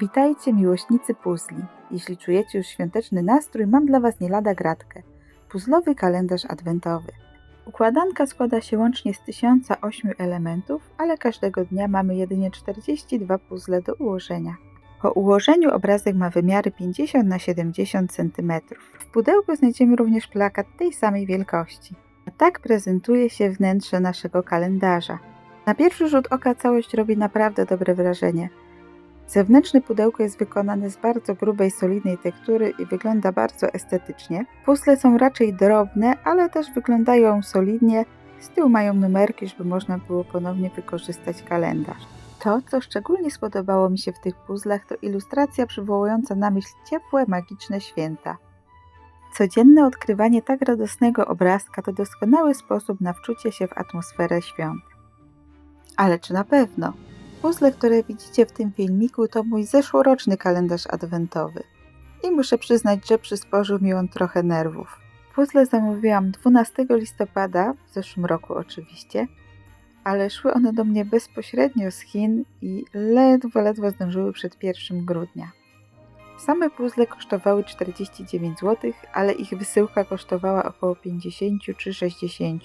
Witajcie miłośnicy puzli. Jeśli czujecie już świąteczny nastrój, mam dla Was nie lada gratkę. Puzzlowy kalendarz adwentowy. Układanka składa się łącznie z 1008 elementów, ale każdego dnia mamy jedynie 42 puzzle do ułożenia. Po ułożeniu obrazek ma wymiary 50 na 70 cm. W pudełku znajdziemy również plakat tej samej wielkości. A tak prezentuje się wnętrze naszego kalendarza. Na pierwszy rzut oka całość robi naprawdę dobre wrażenie. Zewnętrzne pudełko jest wykonane z bardzo grubej, solidnej tektury i wygląda bardzo estetycznie. Puzzle są raczej drobne, ale też wyglądają solidnie. Z tyłu mają numerki, żeby można było ponownie wykorzystać kalendarz. To, co szczególnie spodobało mi się w tych puzzlach, to ilustracja przywołująca na myśl ciepłe, magiczne święta. Codzienne odkrywanie tak radosnego obrazka to doskonały sposób na wczucie się w atmosferę świąt. Ale czy na pewno? Puzzle, które widzicie w tym filmiku, to mój zeszłoroczny kalendarz adwentowy. I muszę przyznać, że przysporzył mi on trochę nerwów. Puzzle zamówiłam 12 listopada, w zeszłym roku oczywiście, ale szły one do mnie bezpośrednio z Chin i ledwo, ledwo zdążyły przed 1 grudnia. Same puzzle kosztowały 49 zł, ale ich wysyłka kosztowała około 50 czy 60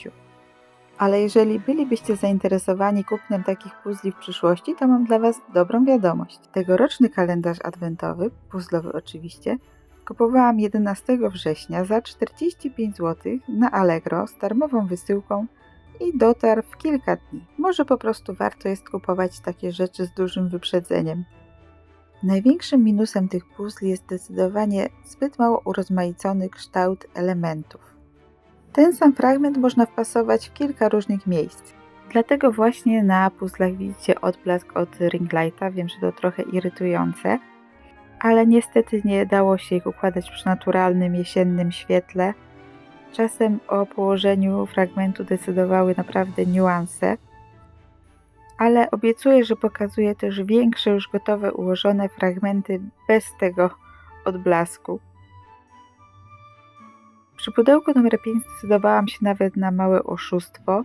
ale jeżeli bylibyście zainteresowani kupnem takich puzli w przyszłości, to mam dla Was dobrą wiadomość. Tegoroczny kalendarz adwentowy, puzzlowy oczywiście, kupowałam 11 września za 45 zł na Allegro z darmową wysyłką i dotarł w kilka dni. Może po prostu warto jest kupować takie rzeczy z dużym wyprzedzeniem. Największym minusem tych puzli jest zdecydowanie zbyt mało urozmaicony kształt elementów. Ten sam fragment można wpasować w kilka różnych miejsc. Dlatego właśnie na puzzlach widzicie odblask od ringlighta. Wiem, że to trochę irytujące, ale niestety nie dało się ich układać przy naturalnym jesiennym świetle. Czasem o położeniu fragmentu decydowały naprawdę niuanse, ale obiecuję, że pokazuję też większe, już gotowe, ułożone fragmenty bez tego odblasku. Przy pudełku numer 5 zdecydowałam się nawet na małe oszustwo.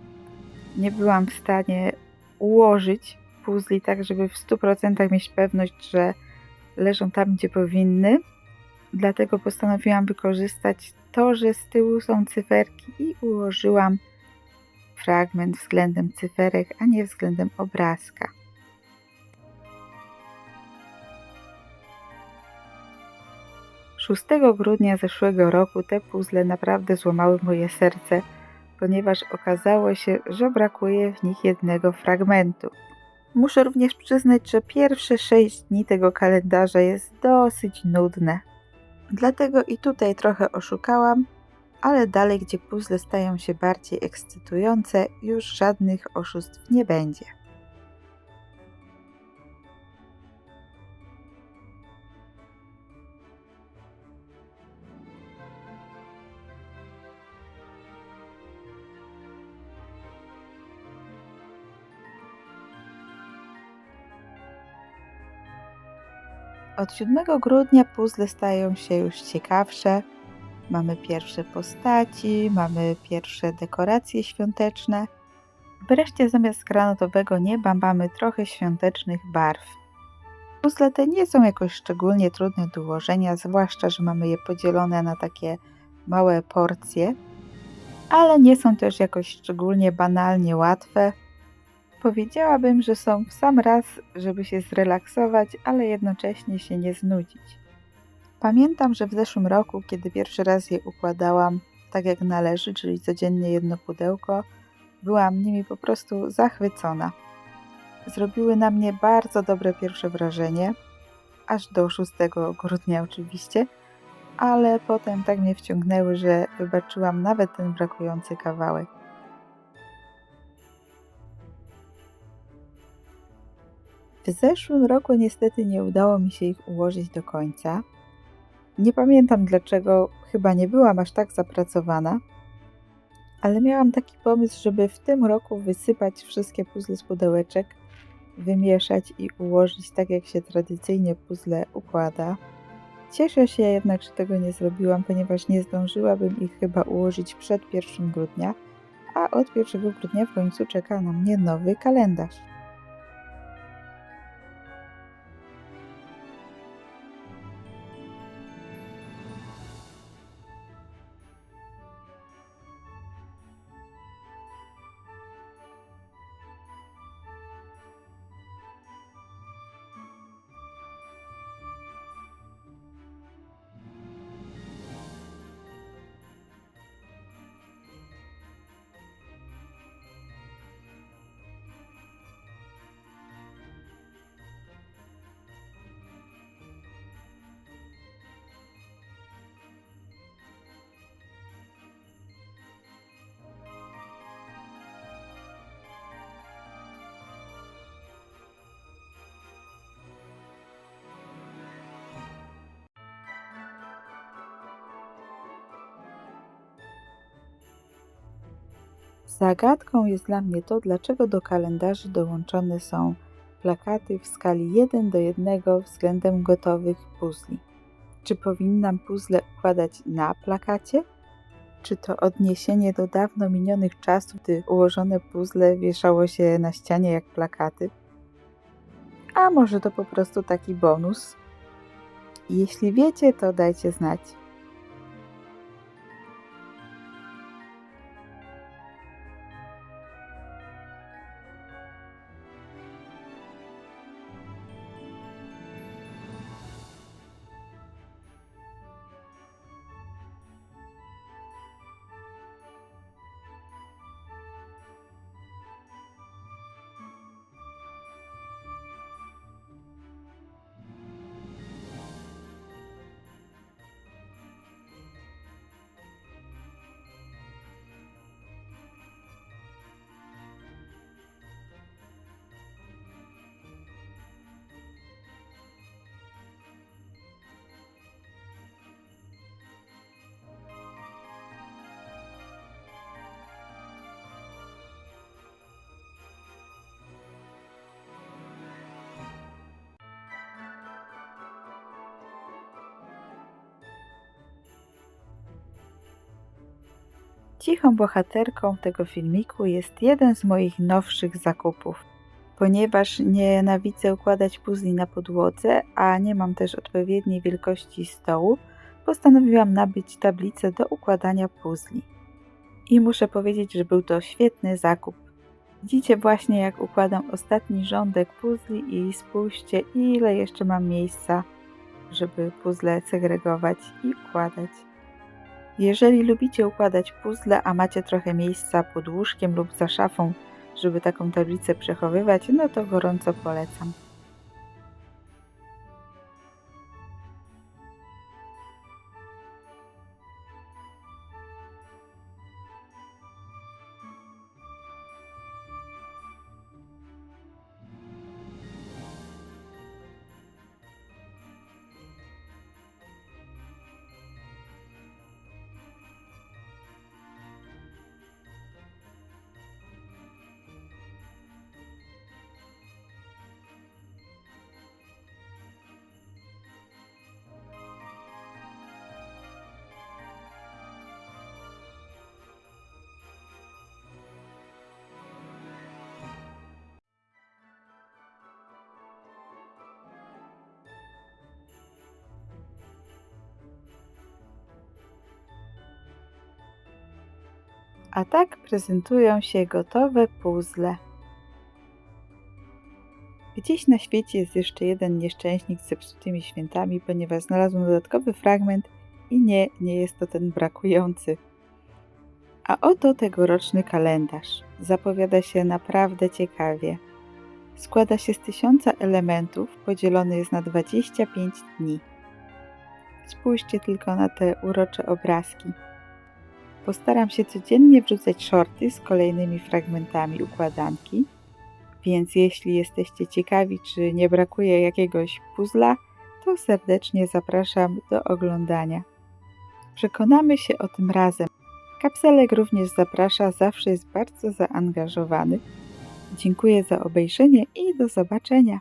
Nie byłam w stanie ułożyć puzli tak, żeby w 100% mieć pewność, że leżą tam, gdzie powinny. Dlatego postanowiłam wykorzystać to, że z tyłu są cyferki i ułożyłam fragment względem cyferek, a nie względem obrazka. 6 grudnia zeszłego roku te puzzle naprawdę złamały moje serce, ponieważ okazało się, że brakuje w nich jednego fragmentu. Muszę również przyznać, że pierwsze 6 dni tego kalendarza jest dosyć nudne. Dlatego i tutaj trochę oszukałam, ale dalej, gdzie puzzle stają się bardziej ekscytujące, już żadnych oszustw nie będzie. Od 7 grudnia puzzle stają się już ciekawsze. Mamy pierwsze postaci, mamy pierwsze dekoracje świąteczne. Wreszcie zamiast granatowego nieba mamy trochę świątecznych barw. Puzzle te nie są jakoś szczególnie trudne do ułożenia, zwłaszcza, że mamy je podzielone na takie małe porcje, ale nie są też jakoś szczególnie banalnie łatwe. Powiedziałabym, że są w sam raz, żeby się zrelaksować, ale jednocześnie się nie znudzić. Pamiętam, że w zeszłym roku, kiedy pierwszy raz je układałam tak jak należy, czyli codziennie jedno pudełko, byłam nimi po prostu zachwycona. Zrobiły na mnie bardzo dobre pierwsze wrażenie, aż do 6 grudnia oczywiście, ale potem tak mnie wciągnęły, że wybaczyłam nawet ten brakujący kawałek. W zeszłym roku niestety nie udało mi się ich ułożyć do końca. Nie pamiętam dlaczego, chyba nie byłam aż tak zapracowana, ale miałam taki pomysł, żeby w tym roku wysypać wszystkie puzzle z pudełeczek, wymieszać i ułożyć tak, jak się tradycyjnie puzzle układa. Cieszę się jednak, że tego nie zrobiłam, ponieważ nie zdążyłabym ich chyba ułożyć przed 1 grudnia, a od 1 grudnia w końcu czeka na mnie nowy kalendarz. Zagadką jest dla mnie to, dlaczego do kalendarzy dołączone są plakaty w skali 1 do 1 względem gotowych puzli. Czy powinnam puzzle układać na plakacie? Czy to odniesienie do dawno minionych czasów, gdy ułożone puzzle wieszało się na ścianie jak plakaty? A może to po prostu taki bonus? Jeśli wiecie, to dajcie znać. Cichą bohaterką tego filmiku jest jeden z moich nowszych zakupów. Ponieważ nienawidzę układać puzli na podłodze, a nie mam też odpowiedniej wielkości stołu, postanowiłam nabyć tablicę do układania puzli. I muszę powiedzieć, że był to świetny zakup. Widzicie właśnie jak układam ostatni rządek puzli i spójrzcie ile jeszcze mam miejsca, żeby puzzle segregować i układać. Jeżeli lubicie układać puzzle, a macie trochę miejsca pod łóżkiem lub za szafą, żeby taką tablicę przechowywać, no to gorąco polecam. A tak prezentują się gotowe puzzle. Gdzieś na świecie jest jeszcze jeden nieszczęśnik z zepsutymi świętami, ponieważ znalazłem dodatkowy fragment i nie, nie jest to ten brakujący. A oto tegoroczny kalendarz. Zapowiada się naprawdę ciekawie. Składa się z tysiąca elementów, podzielony jest na 25 dni. Spójrzcie tylko na te urocze obrazki. Postaram się codziennie wrzucać shorty z kolejnymi fragmentami układanki, więc jeśli jesteście ciekawi, czy nie brakuje jakiegoś puzla, to serdecznie zapraszam do oglądania. Przekonamy się o tym razem. Kapselek również zaprasza, zawsze jest bardzo zaangażowany. Dziękuję za obejrzenie i do zobaczenia.